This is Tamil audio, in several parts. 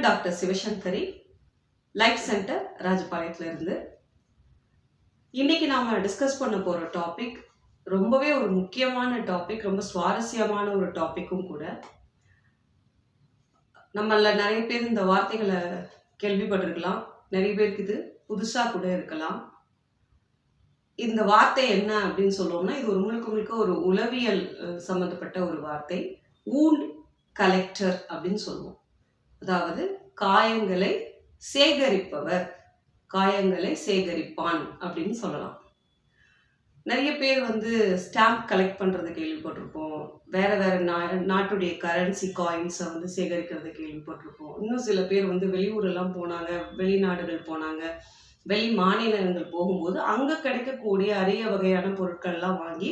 நான் டாக்டர் சிவசங்கரி லைஃப் சென்டர் ராஜபாளையத்துலேருந்து இருந்து. இன்னைக்கு டிஸ்கஸ் பண்ண போகிற டாபிக் ரொம்பவே ஒரு முக்கியமான டாபிக் ரொம்ப சுவாரஸ்யமான ஒரு டாப்பிக்கும் கூட. நம்மள நிறைய பேர் இந்த வார்த்தைகளை கேள்விப்பட்டிருக்கலாம். நிறைய பேருக்கு இது புதுசாக கூட இருக்கலாம். இந்த வார்த்தை என்ன அப்படின்னு சொல்லுவோம்னா இது ஒரு முழுக்க முழுக்க ஒரு உளவியல் சம்மந்தப்பட்ட ஒரு வார்த்தை. ஊண்ட் கலெக்டர் அப்படின்னு சொல்லுவோம். அதாவது காயங்களை சேகரிப்பவர். காயங்களை சேகரிப்பான் அப்படின்னு சொல்லலாம். நிறைய பேர் வந்து ஸ்டாம்ப் கலெக்ட் பண்ணுறதை கேள்விப்பட்டிருப்போம். வேற வேற நா நாட்டுடைய கரன்சி காயின்ஸை வந்து சேகரிக்கிறதை கேள்விப்பட்டிருப்போம். இன்னும் சில பேர் வந்து வெளியூரெல்லாம் போனாங்க வெளிநாடுகள் போனாங்க வெளி மாநிலங்கள் போகும்போது அங்கே கிடைக்கக்கூடிய அரிய வகையான பொருட்கள்லாம் வாங்கி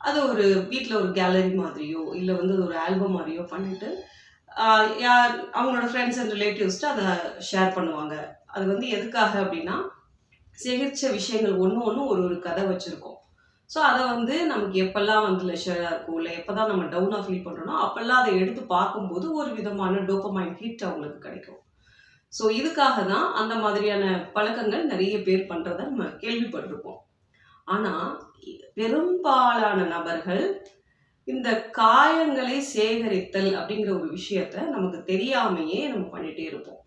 அது ஒரு வீட்டில் ஒரு கேலரி மாதிரியோ இல்லை வந்து ஒரு ஆல்பம் மாதிரியோ பண்ணிட்டு யார் அவங்களோட ஃப்ரெண்ட்ஸ் அண்ட் ரிலேட்டிவ்ஸ்ட்டு அதை ஷேர் பண்ணுவாங்க. அது வந்து எதுக்காக அப்படின்னா சேகரித்த விஷயங்கள் ஒன்று ஒன்று ஒரு ஒரு கதை வச்சுருக்கோம். ஸோ அதை வந்து நமக்கு எப்போல்லாம் வந்து லெஷராக இருக்கும் இல்லை எப்போ தான் நம்ம டவுனாக ஃபீல் பண்ணுறோமோ அப்போல்லாம் அதை எடுத்து பார்க்கும்போது ஒரு விதமான டோப்பமைன் ஹீட் அவங்களுக்கு கிடைக்கும். ஸோ இதுக்காக தான் அந்த மாதிரியான பழக்கங்கள் நிறைய பேர் பண்ணுறத நம்ம கேள்விப்பட்டிருப்போம். ஆனால் பெரும்பாலான நபர்கள் இந்த காயங்களை சேகரித்தல் அப்படிங்கிற ஒரு விஷயத்த நமக்கு தெரியாமையே நம்ம பண்ணிகிட்டே இருப்போம்.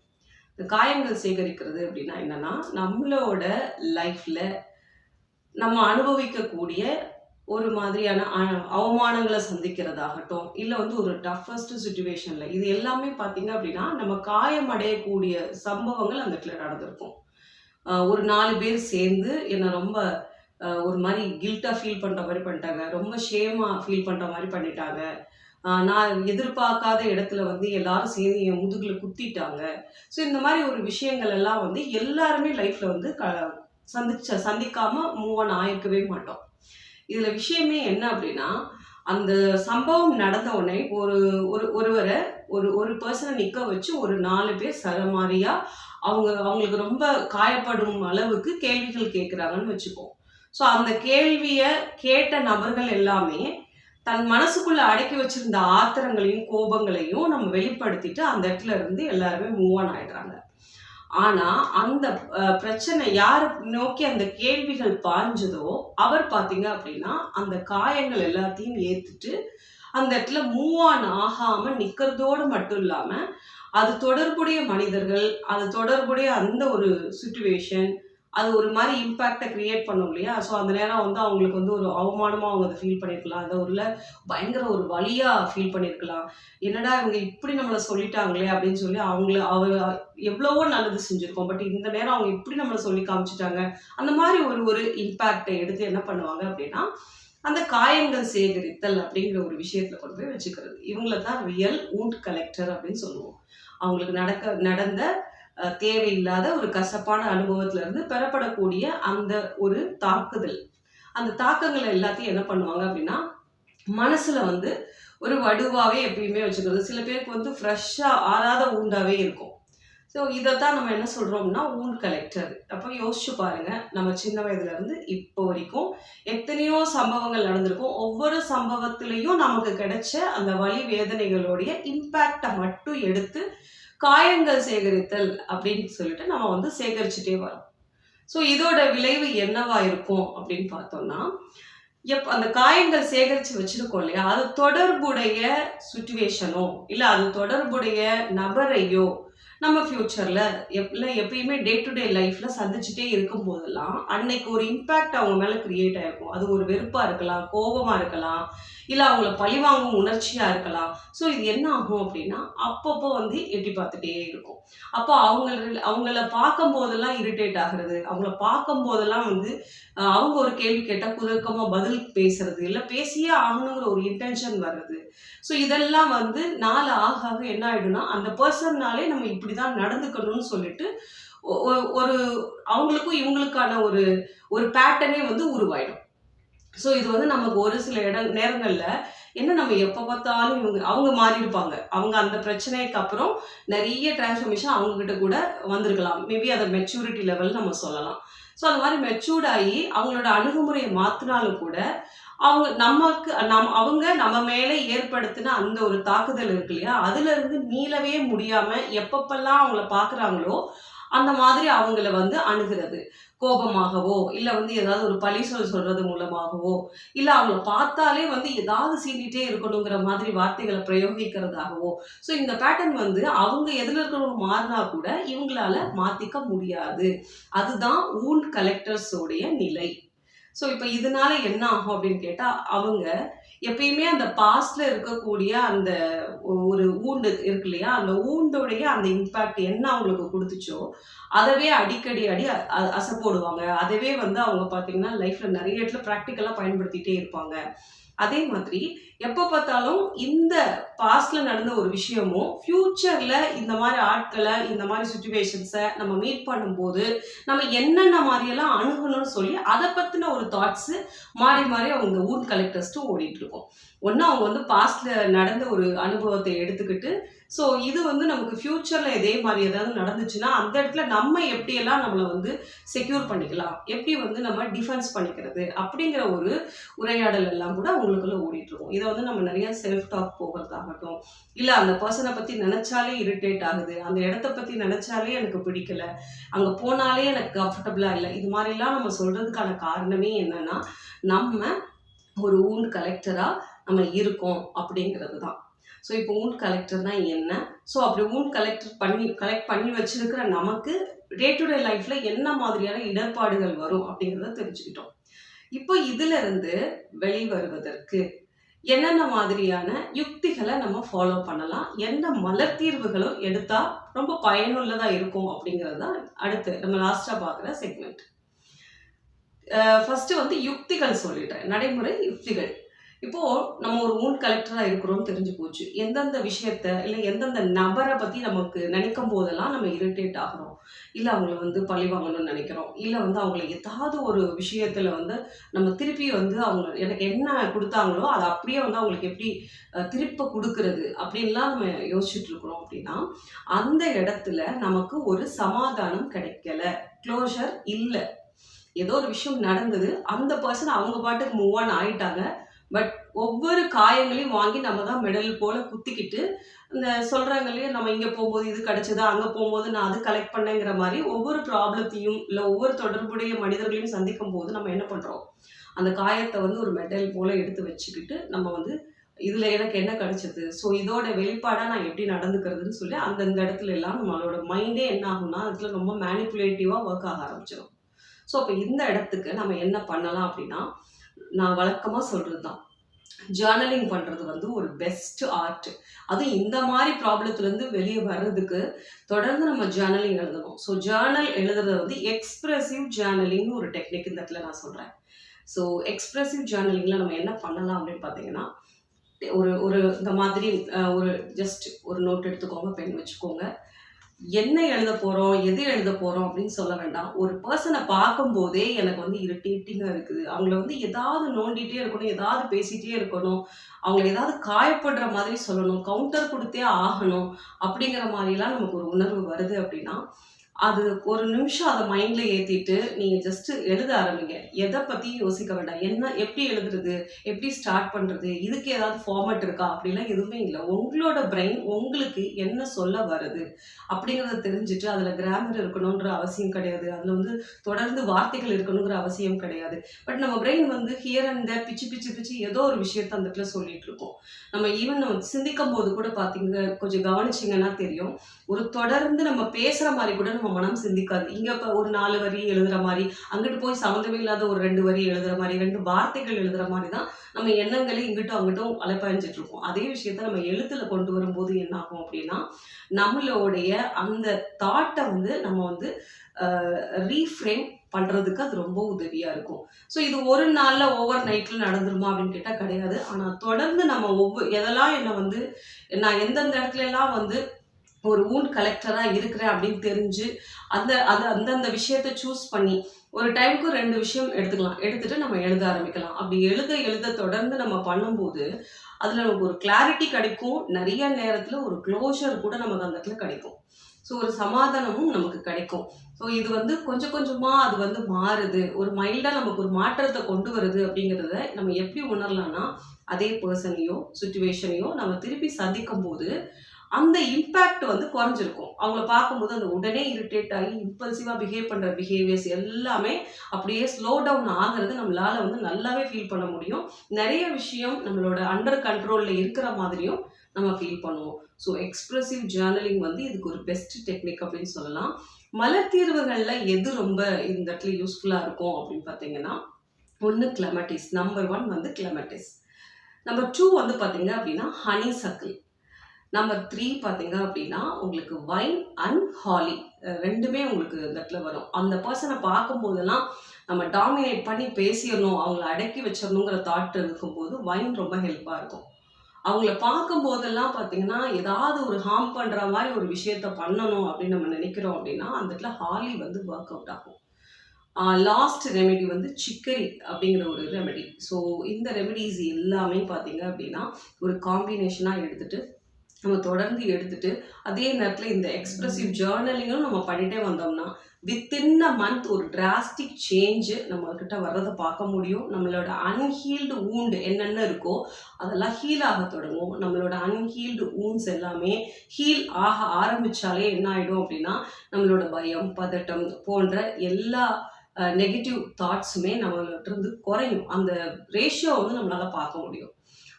இந்த காயங்கள் சேகரிக்கிறது அப்படின்னா என்னன்னா நம்மளோட லைஃப்ல நம்ம அனுபவிக்கக்கூடிய ஒரு மாதிரியான அவமானங்களை சந்திக்கிறதாகட்டும் இல்லை வந்து ஒரு டஃபஸ்ட் சுச்சுவேஷனில் இது எல்லாமே பார்த்தீங்க அப்படின்னா நம்ம காயம் அடையக்கூடிய சம்பவங்கள் அந்த இடத்துல நடந்திருக்கும். ஒரு நாலு பேர் சேர்ந்து என்னை ரொம்ப ஒரு மாதிரி கில்ட்டாக ஃபீல் பண்ணுற மாதிரி பண்ணிட்டாங்க. ரொம்ப ஷேமாக ஃபீல் பண்ணுற மாதிரி பண்ணிட்டாங்க. நான் எதிர்பார்க்காத இடத்துல வந்து எல்லாரும் சேர்ந்து என் முதுகில் குத்திட்டாங்க. ஸோ இந்த மாதிரி ஒரு விஷயங்கள் எல்லாம் வந்து எல்லாருமே லைஃப்பில் வந்து க சந்திச்ச சந்திக்காமல் மூவ் ஆன் ஆயிருக்கவே மாட்டோம். இதில் விஷயமே என்ன அப்படின்னா அந்த சம்பவம் நடந்த உடனே ஒரு ஒரு ஒருவரை ஒரு ஒரு பர்சனை நிற்க வச்சு ஒரு நாலு பேர் சரமாரியா அவங்க அவங்களுக்கு ரொம்ப காயப்படும் அளவுக்கு கேள்விகள் கேட்குறாங்கன்னு வச்சுப்போம் ஸோ அந்த கேள்வியை கேட்ட நபர்கள் எல்லாமே தன் மனசுக்குள்ள அடக்கி வச்சிருந்த ஆத்திரங்களையும் கோபங்களையும் நம்ம வெளிப்படுத்திட்டு அந்த இடத்துல இருந்து எல்லாருமே மூவ் ஆன் ஆயிடுறாங்க. ஆனா அந்த பிரச்சனை யாரை நோக்கி அந்த கேள்விகள் பாஞ்சதோ அவர் பாத்தீங்க அப்படின்னா அந்த காயங்கள் எல்லாத்தையும் ஏத்துட்டு அந்த இடத்துல மூவ் ஆன் ஆகாம நிக்கிறதோடு மட்டும் இல்லாம அது தொடர்புடைய மனிதர்கள் அது தொடர்புடைய அந்த ஒரு சுச்சுவேஷன் அது ஒரு மாதிரி இம்பேக்டை கிரியேட் பண்ணும் இல்லையா? ஸோ அந்த நேரம் வந்து அவங்களுக்கு வந்து ஒரு அவமானமாக அவங்க அதை ஃபீல் பண்ணியிருக்கலாம் அதை ஒரு பயங்கர ஒரு வழியாக ஃபீல் பண்ணியிருக்கலாம் என்னடா இவங்க இப்படி நம்மளை சொல்லிட்டாங்களே அப்படின்னு சொல்லி அவங்கள அவ எவ்வளவோ நல்லது செஞ்சுருக்கோம். பட் இந்த நேரம் அவங்க இப்படி நம்மளை சொல்லி காமிச்சிட்டாங்க. அந்த மாதிரி ஒரு ஒரு இம்பேக்டை எடுத்து என்ன பண்ணுவாங்க அப்படின்னா அந்த காயங்கள் சேகரித்தல் அப்படிங்கிற ஒரு விஷயத்துல கொண்டு போய் வச்சுக்கிறது. இவங்கள தான் ரியல் ஊண்ட் கலெக்டர் அப்படின்னு சொல்லுவோம். அவங்களுக்கு நடக்க நடந்த தேவையில்லாத ஒரு கசப்பான அனுபவத்துல இருந்து பெறப்படக்கூடிய அந்த ஒரு தாக்குதல். அந்த தாக்கங்கள் எல்லாத்தையும் என்ன பண்ணுவாங்க அப்படின்னா மனசுல வந்து ஒரு வடுவாவே எப்பயுமே வச்சுக்கிறது. சில பேருக்கு வந்து ஃப்ரெஷ்ஷாக ஆறாத ஊண்டாவே இருக்கும். ஸோ இதைத்தான் நம்ம என்ன சொல்றோம்னா ஊன் கலெக்டர் அப்போ யோசிச்சு பாருங்க நம்ம சின்ன வயதுல இருந்து இப்போ வரைக்கும் எத்தனையோ சம்பவங்கள் நடந்திருக்கும். ஒவ்வொரு சம்பவத்திலையும் நமக்கு கிடைச்ச அந்த வலி வேதனைகளுடைய இம்பேக்டை மட்டும் எடுத்து காயங்கள் சேகரித்தல் அப்படின்னு சொல்லிட்டு நம்ம வந்து சேகரிச்சுட்டே வரோம். ஸோ இதோட விளைவு என்னவா இருக்கும் அப்படின்னு பார்த்தோம்னா எப் அந்த காயங்கள் சேகரித்து வச்சிருக்கோம் இல்லையா? அது தொடர்புடைய சுச்சுவேஷனோ இல்லை அது தொடர்புடைய நபரையோ நம்ம ஃப்யூச்சரில் எப்பல எப்பயுமே டே டு டே லைஃப்பில் சந்திச்சுட்டே இருக்கும் போதெல்லாம் அன்னைக்கு ஒரு இம்பேக்ட் அவங்க மேலே கிரியேட் ஆகிருக்கும் அது ஒரு வெறுப்பாக இருக்கலாம் கோபமாக இருக்கலாம் இல்லை அவங்கள பழிவாங்கும் உணர்ச்சியாக இருக்கலாம். ஸோ இது என்ன ஆகும் அப்படின்னா அப்பப்போ வந்து எட்டி பார்த்துட்டே இருக்கும். அப்போ அவங்க அவங்கள பார்க்கும் போதெல்லாம் இரிட்டேட் ஆகிறது அவங்கள பார்க்கும் போதெல்லாம் வந்து அவங்க ஒரு கேள்வி கேட்டால் குதர்க்கமாக பதில் பேசுறது இல்லை பேசியே ஆகணுங்கிற ஒரு இன்டென்ஷன் வர்றது. ஸோ இதெல்லாம் வந்து நாள் ஆக ஆக என்ன ஆகிடும்னா அந்த பர்சன்னாலே நம்ம இப்படி தான் நடந்துக்கணும்னு சொல்லிட்டு ஒரு அவங்களுக்கும் இவங்களுக்கான ஒரு ஒரு பேட்டர்னே வந்து உருவாயிடும். ஸோ இது வந்து நமக்கு ஒரு சில இட நேரங்களில் என்ன நம்ம எப்போ பார்த்தாலும் இவங்க அவங்க மாறியிருப்பாங்க. அவங்க அந்த பிரச்சனைக்கு அப்புறம் நிறைய டிரான்ஸ்ஃபர்மேஷன் அவங்கக்கிட்ட கூட வந்திருக்கலாம். மேபி அதை மெச்சூரிட்டி லெவல் நம்ம சொல்லலாம். ஸோ அந்த மாதிரி மெச்சூர்ட் ஆகி அவங்களோட அணுகுமுறையை மாற்றினாலும் கூட அவங்க நமக்கு நம் அவங்க நம்ம மேலே ஏற்படுத்தின அந்த ஒரு தாக்குதல் இருக்கு இல்லையா? அதுலேருந்து மீளவே முடியாமல் எப்பப்பெல்லாம் அவங்கள பார்க்குறாங்களோ அந்த மாதிரி அவங்கள வந்து அணுகிறது. கோபமாகவோ இல்லை வந்து ஏதாவது ஒரு பழி சொல் சொல்றது மூலமாகவோ இல்லை அவங்கள பார்த்தாலே வந்து ஏதாவது சீண்டிகிட்டே இருக்கணுங்கிற மாதிரி வார்த்தைகளை பிரயோகிக்கிறதாகவோ. ஸோ இந்த பேட்டர்ன் வந்து அவங்க எதில் இருக்கிறவங்க மாறினா கூட இவங்களால மாத்திக்க முடியாது. அதுதான் ஊன் கலெக்டர்ஸோடைய நிலை. ஸோ இப்போ இதனால என்ன ஆகும் அப்படின்னு கேட்டால் அவங்க எப்பயுமே அந்த பாஸ்டில் இருக்கக்கூடிய அந்த ஒரு ஊண்டு இருக்கு இல்லையா? அந்த ஊண்டோடைய அந்த இம்பேக்ட் என்ன அவங்களுக்கு கொடுத்துச்சோ அதவே அடிக்கடி அடி அ- அ- அசை போடுவாங்க அதவே வந்து அவங்க பார்த்தீங்கன்னா லைஃப்பில் நிறைய இடத்துல ப்ராக்டிக்கலாக பயன்படுத்திகிட்டே இருப்பாங்க. அதே மாதிரி எப்போ பார்த்தாலும் இந்த பாஸ்ட்ல நடந்த ஒரு விஷயமும் ஃப்யூச்சர்ல இந்த மாதிரி ஆட்களை இந்த மாதிரி சுச்சுவேஷன்ஸை நம்ம மீட் பண்ணும்போது நம்ம என்னென்ன மாதிரியெல்லாம் அணுகணும்னு சொல்லி அதை பற்றின ஒரு தாட்ஸு மாறி மாறி அவங்க ஊர் கலெக்டர்ஸ்ட்டும் ஓடிட்டு இருக்கோம். ஒன்று அவங்க வந்து பாஸ்ட்ல நடந்த ஒரு அனுபவத்தை எடுத்துக்கிட்டு ஸோ இது வந்து நமக்கு ஃப்யூச்சரில் இதே மாதிரி ஏதாவது நடந்துச்சுன்னா அந்த இடத்துல நம்ம எப்படியெல்லாம் நம்மளை வந்து செக்யூர் பண்ணிக்கலாம்? எப்படி வந்து நம்ம டிஃபென்ஸ் பண்ணிக்கிறது? அப்படிங்கிற ஒரு உரையாடல் எல்லாம் கூட அவங்களுக்குள்ள ஓடிட்டுருக்கும் இதை வந்து நம்ம நிறைய செல்ஃப் டாக் போகிறதாகட்டும் இல்லை அந்த பர்சனை பற்றி நினச்சாலே இரிட்டேட் ஆகுது. அந்த இடத்த பற்றி நினச்சாலே எனக்கு பிடிக்கல. அங்கே போனாலே எனக்கு கம்ஃபர்டபுளாக இல்லை. இது மாதிரிலாம் நம்ம சொல்கிறதுக்கான காரணமே என்னன்னா நம்ம ஒரு ஊண்ட் கலெக்டராக நம்ம இருக்கோம் அப்படிங்கிறது தான் ஸோ இப்போ ஊன் கலெக்டர்னால் என்ன? ஸோ அப்படி ஊன் கலெக்டர் பண்ணி கலெக்ட் பண்ணி வச்சிருக்கிற நமக்கு டே டு டே லைஃப்பில் என்ன மாதிரியான இடர்பாடுகள் வரும் அப்படிங்கிறத தெரிஞ்சுக்கிட்டோம். இப்போ இதிலிருந்து வெளிவருவதற்கு என்னென்ன மாதிரியான யுக்திகளை நம்ம ஃபாலோ பண்ணலாம்? என்ன மலர் தீர்வுகளும் எடுத்தால் ரொம்ப பயனுள்ளதாக இருக்கும் அப்படிங்கிறது தான் அடுத்து நம்ம லாஸ்ட்டாக பார்க்குற செக்மெண்ட் ஃபஸ்ட்டு வந்து யுக்திகள் சொல்லிட்டேன். நடைமுறை யுக்திகள். இப்போ நம்ம ஒரு மூன் கலெக்டராக இருக்கிறோம்னு தெரிஞ்சு போச்சு. எந்தெந்த விஷயத்த இல்லை எந்தெந்த நபரை பற்றி நமக்கு நினைக்கும் போதெல்லாம் நம்ம இரிட்டேட் ஆகிறோம். இல்லை அவங்கள வந்து பழி வாங்கணும்னு நினைக்கிறோம். இல்லை வந்து அவங்கள ஏதாவது ஒரு விஷயத்தில் வந்து நம்ம திருப்பி வந்து அவங்க எனக்கு என்ன கொடுத்தாங்களோ அதை அப்படியே வந்து அவங்களுக்கு எப்படி திருப்ப கொடுக்கறது அப்படின்லாம் நம்ம யோசிச்சுட்டு இருக்கிறோம் அப்படின்னா அந்த இடத்துல நமக்கு ஒரு சமாதானம் கிடைக்கல. க்ளோஷர் இல்லை. ஏதோ ஒரு விஷயம் நடந்தது. அந்த பர்சன் அவங்க பாட்டுக்கு மூவ் ஆன் ஆயிட்டாங்க. பட் ஒவ்வொரு காயங்களையும் வாங்கி நம்ம தான் மெடல் போல குத்திக்கிட்டு இந்த சொல்கிறாங்க இல்லையா நம்ம இங்கே போகும்போது இது கிடைச்சது அங்கே போகும்போது நான் அது கலெக்ட் பண்ணேங்கிற மாதிரி ஒவ்வொரு ப்ராப்ளத்தையும் இல்லை ஒவ்வொரு தொடர்புடைய மனிதர்களையும் சந்திக்கும் போது நம்ம என்ன பண்ணுறோம் அந்த காயத்தை வந்து ஒரு மெடல் போல எடுத்து வச்சுக்கிட்டு நம்ம வந்து இதில் எனக்கு என்ன கிடைச்சது? ஸோ இதோட வெளிப்பாடாக நான் எப்படி நடந்துக்கிறதுன்னு சொல்லி அந்தந்த இடத்துல எல்லாம் நம்மளோட மைண்டே என்ன ஆகும்னா அதுல ரொம்ப மேனிப்புலேட்டிவாக ஒர்க் ஆக ஆரம்பிச்சிடும் ஸோ அப்போ இந்த இடத்துக்கு நம்ம என்ன பண்ணலாம் அப்படின்னா நான் வழக்கமாக சொல்கிறது தான் ஜேர்னலிங் பண்ணுறது வந்து ஒரு பெஸ்ட் ஆர்ட் அதுவும் இந்த மாதிரி ப்ராப்ளத்துலேருந்து வெளியே வர்றதுக்கு தொடர்ந்து நம்ம ஜேர்னலிங் எழுதணும். ஸோ ஜேர்னல் எழுதுறது வந்து எக்ஸ்ப்ரெசிவ் ஜேர்னலிங்னு ஒரு டெக்னிக் இந்த இடத்துல நான் சொல்கிறேன் ஸோ எக்ஸ்ப்ரெசிவ் ஜேர்னலிங்கில் நம்ம என்ன பண்ணலாம் அப்படின்னு பார்த்தீங்கன்னா ஒரு ஒரு இந்த மாதிரி ஒரு ஜஸ்ட் ஒரு நோட் எடுத்துக்கோங்க பென் வச்சுக்கோங்க. என்ன எழுத போறோம் எது எழுத போறோம் அப்படின்னு சொல்ல வேண்டாம். ஒரு பர்சனை பார்க்கும்போதே எனக்கு வந்து இரிட்டேட்டிங்கா இருக்குது. அவங்கள வந்து ஏதாவது நோண்டிட்டே இருக்கணும் ஏதாவது பேசிட்டே இருக்கணும். அவங்கள ஏதாவது காயப்படுற மாதிரி சொல்லணும் கவுண்டர் கொடுத்தே ஆகணும் அப்படிங்கிற மாதிரிலாம் நமக்கு ஒரு உணர்வு வருது அப்படின்னா அது ஒரு நிமிஷம் அதை மைண்டில் ஏற்றிட்டு நீங்கள் ஜஸ்ட்டு எழுத ஆரம்பிங்க. எதை பற்றியும் யோசிக்க வேண்டாம். என்ன எப்படி எழுதுறது? எப்படி ஸ்டார்ட் பண்ணுறது இதுக்கு ஏதாவது ஃபார்மேட் இருக்கா? அப்படிலாம் எதுவுமே இல்லை. உங்களோட பிரெயின் உங்களுக்கு என்ன சொல்ல வருது? அப்படிங்கிறத தெரிஞ்சுட்டு அதில் கிராமர் இருக்கணுன்ற அவசியம் கிடையாது. அதில் வந்து தொடர்ந்து வார்த்தைகள் இருக்கணுங்கிற அவசியம் கிடையாது. பட் நம்ம பிரெயின் வந்து ஹியர் அண்ட் தேர் பிச்சு பிச்சு பிச்சு ஏதோ ஒரு விஷயத்த அந்த இடத்துல சொல்லிட்டு இருக்கோம். நம்ம ஈவன் நம்ம சிந்திக்கும் போது கூட பார்த்தீங்க கொஞ்சம் கவனிச்சிங்கன்னா தெரியும். ஒரு தொடர்ந்து நம்ம பேசுகிற மாதிரி கூட நம்ம மனம் சிந்திக்காது. இங்க இப்ப ஒரு நாலு வரி எழுதுற மாதிரி அங்கிட்டு போய் சம்மந்தமே இல்லாத ஒரு ரெண்டு வரி எழுதுற மாதிரி ரெண்டு வார்த்தைகள் எழுதுற மாதிரி தான் நம்ம எண்ணங்களை இங்கிட்டும் அங்கிட்டும் அலைப்பாய்ஞ்சிட்டு இருக்கோம். அதே விஷயத்த நம்ம எழுத்துல கொண்டு வரும்போது என்ன ஆகும் அப்படின்னா நம்மளுடைய அந்த தாட்டை வந்து நம்ம வந்து ரீஃப்ரேம் பண்ணுறதுக்கு அது ரொம்ப உதவியாக இருக்கும். ஸோ இது ஒரு நாளில் ஓவர் நைட்டில் நடந்துருமா அப்படின்னு கேட்டால் கிடையாது. ஆனால் தொடர்ந்து நம்ம ஒவ்வொரு எதெல்லாம் என்னை வந்து நான் எந்தெந்த இடத்துலலாம் வந்து ஒரு ஊன் கலெக்டராக இருக்கிறேன் அப்படின்னு தெரிஞ்சு அந்த அது அந்தந்த விஷயத்த சூஸ் பண்ணி ஒரு டைமுக்கு ரெண்டு விஷயம் எடுத்துக்கலாம். எடுத்துட்டு நம்ம எழுத ஆரம்பிக்கலாம். அப்படி எழுத எழுத தொடர்ந்து நம்ம பண்ணும்போது அதில் நமக்கு ஒரு கிளாரிட்டி கிடைக்கும். நிறைய நேரத்தில் ஒரு க்ளோஷர் கூட நமக்கு அந்த இடத்துல கிடைக்கும். ஸோ ஒரு சமாதானமும் நமக்கு கிடைக்கும். ஸோ இது வந்து கொஞ்சம் கொஞ்சமாக அது வந்து மாறுது. ஒரு மைல்டாக நமக்கு ஒரு மாற்றத்தை கொண்டு வருது அப்படிங்கிறத நம்ம எப்படி உணரலாம்னா அதே பர்சனையோ சுச்சுவேஷனையோ நம்ம திருப்பி சந்திக்கும் போது அந்த இம்பேக்ட் வந்து குறைஞ்சிருக்கும். அவங்கள பார்க்கும்போது அந்த உடனே இரிட்டேட் ஆகி இம்பல்சிவாக பிஹேவ் பண்ணுற பிஹேவியர்ஸ் எல்லாமே அப்படியே ஸ்லோ டவுன் ஆகிறது நம்மளால் வந்து நல்லாவே ஃபீல் பண்ண முடியும். நிறைய விஷயம் நம்மளோட அண்டர் கண்ட்ரோலில் இருக்கிற மாதிரியும் நம்ம ஃபீல் பண்ணுவோம். ஸோ எக்ஸ்ப்ரெசிவ் ஜேர்னலிங் வந்து இதுக்கு ஒரு பெஸ்ட் டெக்னிக் அப்படின்னு சொல்லலாம். மலத்தீர்வுகளில் எது ரொம்ப இந்த இடத்துல யூஸ்ஃபுல்லாக இருக்கும் அப்படின்னு பார்த்தீங்கன்னா ஒன்று கிளமட்டிஸ் நம்பர் ஒன் வந்து கிளமட்டிஸ் நம்பர் டூ வந்து பார்த்தீங்க அப்படின்னா ஹனி சக்கிள் நம்பர் த்ரீ பார்த்தீங்க அப்படின்னா உங்களுக்கு வைன் அண்ட் ஹாலி ரெண்டுமே உங்களுக்கு இந்த இடத்துல வரும். அந்த பர்சனை பார்க்கும்போதெல்லாம் நம்ம டாமினேட் பண்ணி பேசிடணும் அவங்கள அடக்கி வச்சிடணுங்கிற தாட் இருக்கும்போது வைன் ரொம்ப ஹெல்ப்பாக இருக்கும். அவங்கள பார்க்கும் போதெல்லாம் பார்த்தீங்கன்னா ஏதாவது ஒரு ஹார்ம் பண்ணுற மாதிரி ஒரு விஷயத்த பண்ணணும் அப்படின்னு நம்ம நினைக்கிறோம் அப்படின்னா அந்த இடத்துல ஹாலி வந்து ஒர்க் அவுட் ஆகும். லாஸ்ட் ரெமெடி வந்து சிக்கரி அப்படிங்கிற ஒரு ரெமெடி ஸோ இந்த ரெமெடிஸ் எல்லாமே பார்த்தீங்க அப்படின்னா ஒரு காம்பினேஷனாக எடுத்துகிட்டு நம்ம தொடர்ந்து எடுத்துட்டு அதே நேரத்தில் இந்த எக்ஸ்பிரசிவ் ஜேர்னலிங்கும் நம்ம பண்ணிட்டே வந்தோம்னா வித்தின் அ மந்த் ஒரு டிராஸ்டிக் சேஞ்சு நம்மக்கிட்ட வர்றதை பார்க்க முடியும். நம்மளோட அன்ஹீல்டு ஊண்டு என்னென்ன இருக்கோ அதெல்லாம் ஹீல் ஆக தொடங்கும். நம்மளோட அன்ஹீல்டு ஊண்ட்ஸ் எல்லாமே ஹீல் ஆக ஆரம்பித்தாலே என்ன ஆகிடும் அப்படின்னா நம்மளோட பயம் பதட்டம் போன்ற எல்லா நெகட்டிவ் தாட்ஸுமே நம்மள்கிட்ட இருந்து குறையும். அந்த ரேஷியோ வந்து நம்மளால் பார்க்க முடியும்.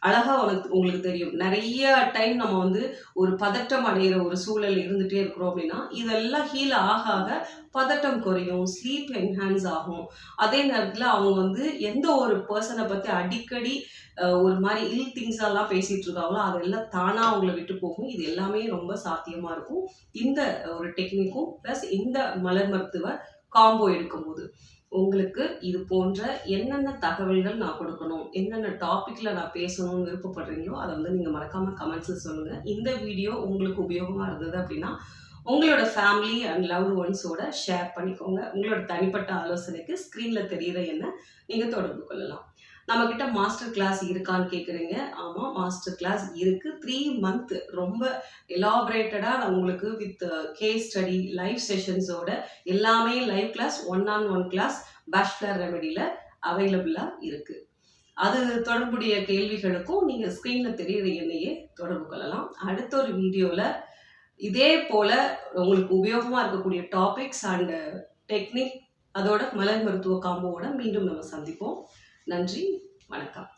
அழகாக உனக்கு உங்களுக்கு தெரியும். நிறைய டைம் நம்ம வந்து ஒரு பதட்டம் அடைகிற ஒரு சூழல் இருந்துகிட்டே இருக்கிறோம் அப்படின்னா இதெல்லாம் ஹீல் ஆக ஆக பதட்டம் குறையும் ஸ்லீப் என்ஹான்ஸ் ஆகும். அதே நேரத்தில் அவங்க வந்து எந்த ஒரு பர்சனை பற்றி அடிக்கடி ஒரு மாதிரி இல் திங்ஸ் எல்லாம் பேசிகிட்டு இருக்காங்களோ அதெல்லாம் தானாக அவங்கள விட்டு போகும். இது எல்லாமே ரொம்ப சாத்தியமாக இருக்கும். இந்த ஒரு டெக்னிக்கும் ப்ளஸ் இந்த மலர் மருத்துவ காம்போ எடுக்கும்போது. உங்களுக்கு இது போன்ற என்னென்ன தகவல்கள் நான் கொடுக்கணும் என்னென்ன டாப்பிக்கில் நான் பேசணும்னு விருப்பப்படுறீங்களோ அதை வந்து நீங்கள் மறக்காமல் கமெண்ட்ஸில் சொல்லுங்கள் இந்த வீடியோ உங்களுக்கு உபயோகமாக இருந்தது அப்படின்னா உங்களோட ஃபேமிலி அண்ட் லவ் ஒன்ஸோட ஷேர் பண்ணிக்கோங்க. உங்களோட தனிப்பட்ட ஆலோசனைக்கு ஸ்க்ரீனில் தெரிகிற என்ன நீங்கள் தொடர்பு கொள்ளலாம். நம்மக்கிட்ட மாஸ்டர் கிளாஸ் இருக்கான்னு கேட்குறீங்க ஆமாம் மாஸ்டர் கிளாஸ் இருக்குது த்ரீ மந்த் ரொம்ப எலாபரேட்டடாக நான் உங்களுக்கு வித் கேஸ் ஸ்டடி லைவ் செஷன்ஸோட எல்லாமே live class one on one class bachelor ரெமெடியில் அவைலபிளாக இருக்குது அது தொடர்புடைய கேள்விகளுக்கும் நீங்கள் ஸ்க்ரீனில் தெரியுற எண்ணையே தொடர்பு கொள்ளலாம். அடுத்த ஒரு வீடியோவில் இதே போல் உங்களுக்கு உபயோகமாக இருக்கக்கூடிய டாபிக்ஸ் அண்ட் டெக்னிக் அதோட மலர் மருத்துவ காம்போவோட மீண்டும் நம்ம சந்திப்போம். நன்றி வணக்கம்.